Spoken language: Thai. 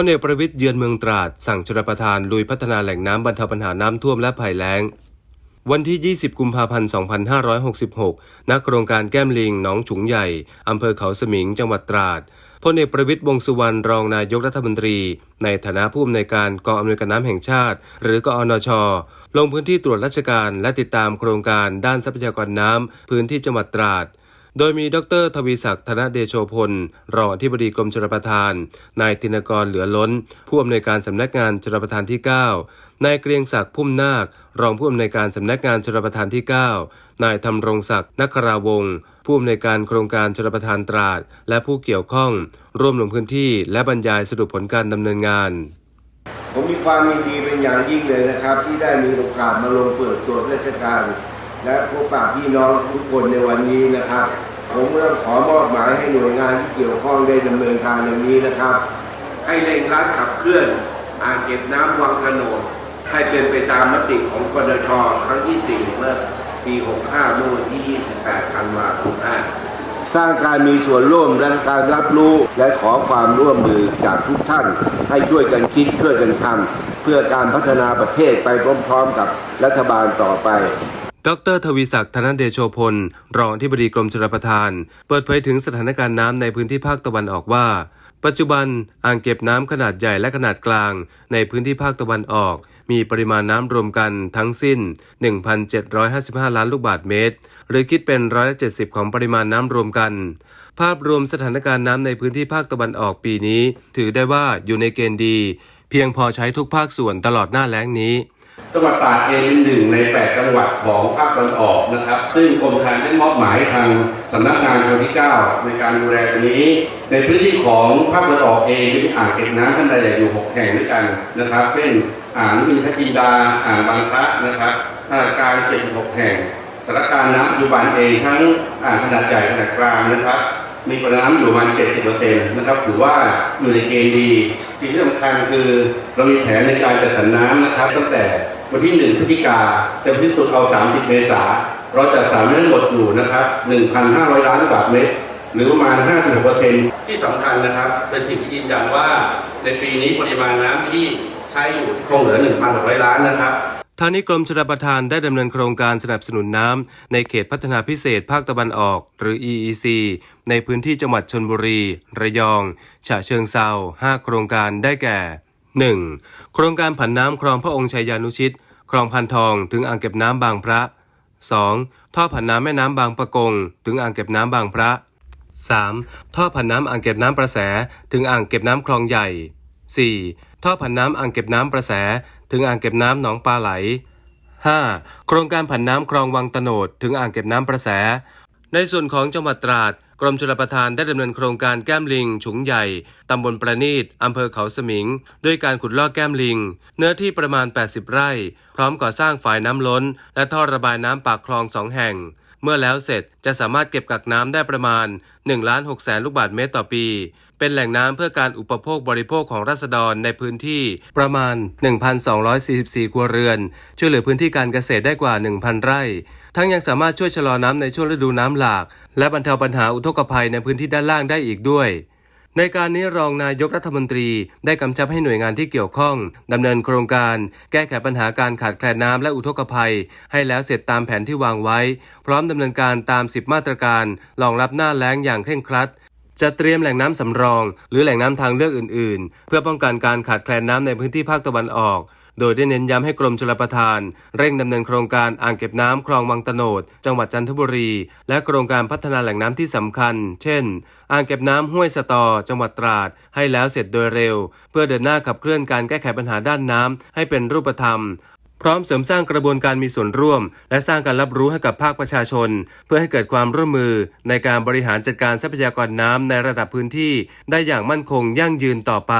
พลเอกประวิตยเยือนเมืองตราด สั่งชลประทานลุยพัฒนาแหล่งน้ำบรรเทาปัญหาน้ำท่วมและภัยแล้ง วันที่ 20 กุมภาพันธ์ 2566 ณ โครงการแก้มลิง หนองฉุงใหญ่ อำเภอเขาสมิง จังหวัดตราด พลเอกประวิตยวงสุวรรณ รองนายกรัฐมนตรี ในฐานะผู้อำนวยการกองอำนวยการน้ำแห่งชาติ หรือกอนช ลงพื้นที่ตรวจราชการ และติดตามโครงการด้านทรัพยากรน้ำพื้นที่จังหวัดตราด โดยมีดรทวีศักดิ์ธนเดโชพล รองอธิบดีกรมชลประทาน นายตินกรเหลือล้น ผู้อำนวยการสำนักงานชลประทานที่ 9 นายเกรียงศักดิ์พุ่มนาค รองผู้อำนวยการสำนักงานชลประทานที่ 9 นายธรรมรงศักดิ์นักคราวงศ์ผู้อำนวยการโครงการชลประทานตราด และผู้เกี่ยวข้อง ร่วมลงพื้นที่ และบรรยายสรุปผลการดำเนินงานผมมีความยินดีเป็นอย่างยิ่งเลยนะครับ ที่ได้มีโอกาสมาลงเปิดตัวเทศกาลและพบปะพี่น้องทุกคนในวันนี้นะครับ ผมก็ต้อขอมอบหมายให้หน่วยงานที่เกี่ยวข้องได้ดำเนินการอย่างนี้นะครับ ให้เร่งรัดขับเคลื่อนอ่างเก็บน้ำวังขโนดให้เป็นไปตามมติของกนชครั้งที่ 4 เมื่อปี 65 เมื่อวันที่ 28 ธันวาคม 5 สร้างการมีส่วนร่วมและการรับรู้และขอความร่วมมือจากทุกท่าน ให้ช่วยกันคิดช่วยกันทำเพื่อการพัฒนาประเทศไปพร้อม ๆ กับรัฐบาลต่อไป ดรทวีศักดิ์ธนเดโชพล รองอธิบดีกรมชลประทาน เปิดเผยถึงสถานการณ์น้ำในพื้นที่ภาคตะวันออกว่า ปัจจุบันอ่างเก็บน้ำขนาดใหญ่และขนาดกลาง ในพื้นที่ภาคตะวันออก มีปริมาณน้ำรวมกันทั้งสิ้น 1,755 ล้านลูกบาศก์เมตร หรือคิดเป็นร้อยละ70 ของปริมาณน้ำรวมกัน ภาพรวมสถานการณ์น้ำในพื้นที่ภาคตะวันออกปีนี้ ถือได้ว่าอยู่ในเกณฑ์ดี เพียงพอใช้ทุกภาคส่วนตลอดหน้าแล้งนี้ จังหวัดตราดเองเป็นหนึ่งใน 8 จังหวัดของภาคตะวันออกนะครับ ซึ่งกรมธนาได้มอบหมายทางสำนักงานชนที่ 9 ในการดูแลตรงนี้ ในพื้นที่ของภาคตะวันออกเองมีอ่างเก็บน้ำขนาดใหญ่อยู่ 6 แห่งด้วยกันนะครับ เช่นอ่างมีทักินดาอ่างบางพระนะครับธนาการ76 แห่งสถานการณ์น้ำปัจจุบันเองทั้งอ่างขนาดใหญ่ขนาดกลางนะครับมีปริมาณอยู่ประมาณ70%นะครับถือว่าอยู่ในเกณฑ์ดีสิ่งที่สำคัญคือเรามีแผนในการจัดสรรน้ำนะครับ ตั้งแต่ วันที่1พฤศจิกาเต็มที่สุดเอา30เมษาเราจัดสรรให้ทั้งหมดอยู่นะครับ1,500ล้านลูกบาศก์เมตร หรือประมาณ56%ที่สำคัญนะครับ เป็นสิ่งที่ยืนยันว่าในปีนี้ปริมาณน้ำที่ใช้อยู่คงเหลือ1,600ล้านนะครับทางนี้กรมชลประทานได้ดำเนินโครงการสนับสนุนน้ำในเขตพัฒนาพิเศษภาคตะวันออกหรือ EEC ในพื้นที่จังหวัดชนบุรี ระยอง ฉะเชิงเซา5 โครงการได้แก่ 1. โครงการผันน้ำคลองพระองค์ชัยยานุชิต คลองพันทองถึงอ่างเก็บน้ำบางพระ 2. ท่อผันน้ำแม่น้ำบางปะกง ถึงอ่างเก็บน้ำบางพระ 3. ท่อผันน้ำอ่างเก็บน้ำประแส ถึงอ่างเก็บน้ำคลองใหญ่ 4. ท่อผันน้ำอ่างเก็บน้ำประแส ถึงอ่างเก็บน้ำหนองปลาไหล 5. โครงการผันน้ำคลองวังตโนดถึงอ่างเก็บน้ำประแส ในส่วนของจังหวัดตราด กรมชลประทานได้ดำเนินโครงการแก้มลิง ฉุงใหญ่ ตำบลประณีตอำเภอเขาสมิง ด้วยการขุดลอกแก้มลิง เนื้อที่ประมาณ 80 ไร่ พร้อมก่อสร้างฝายน้ำล้น และท่อระบายน้ำปากคลองสองแห่ง เมื่อแล้วเสร็จจะสามารถเก็บกักน้ำได้ประมาณ1ล้าน6แสนลูกบาศก์เมตรต่อปี เป็นแหล่งน้ำเพื่อการอุปโภคบริโภคของราษฎรในพื้นที่ประมาณ 1,244 ครัวเรือน ช่วยเหลือพื้นที่การเกษตรได้กว่า 1,000 ไร่ ทั้งยังสามารถช่วยชะลอน้ำในช่วงฤดูน้ำหลาก และบรรเทาปัญหาอุทกภัยในพื้นที่ด้านล่างได้อีกด้วย ในการนี้รองนายกรัฐมนตรีได้กำชับให้หน่วยงานที่เกี่ยวข้องดำเนินโครงการ แก้ไขปัญหาการขาดแคลนน้ำและอุทกภัย ให้แล้วเสร็จตามแผนที่วางไว้ พร้อมดำเนินการตาม 10 มาตรการรองรับหน้าแล้งอย่างเคร่งครัดจะเตรียมแหล่งน้ำสำรอง หรือแหล่งน้ำทางเลือกอื่น ๆ เพื่อป้องกันการขาดแคลนน้ำในพื้นที่ภาคตะวันออก โดยได้เน้นย้ำให้กรมชลประทาน เร่งดำเนินโครงการอ่างเก็บน้ำคลองวังตโนด จังหวัดจันทบุรี และโครงการพัฒนาแหล่งน้ำที่สำคัญ เช่น อ่างเก็บน้ำห้วยสตอ จังหวัดตราด ให้แล้วเสร็จโดยเร็ว เพื่อเดินหน้าขับเคลื่อนการแก้ไขปัญหาด้านน้ำให้เป็นรูปธรรมพร้อมเสริมสร้างกระบวนการมีส่วนร่วม และสร้างการรับรู้ให้กับภาคประชาชน เพื่อให้เกิดความร่วมมือในการบริหารจัดการทรัพยากรน้ำในระดับพื้นที่ ได้อย่างมั่นคงยั่งยืนต่อไป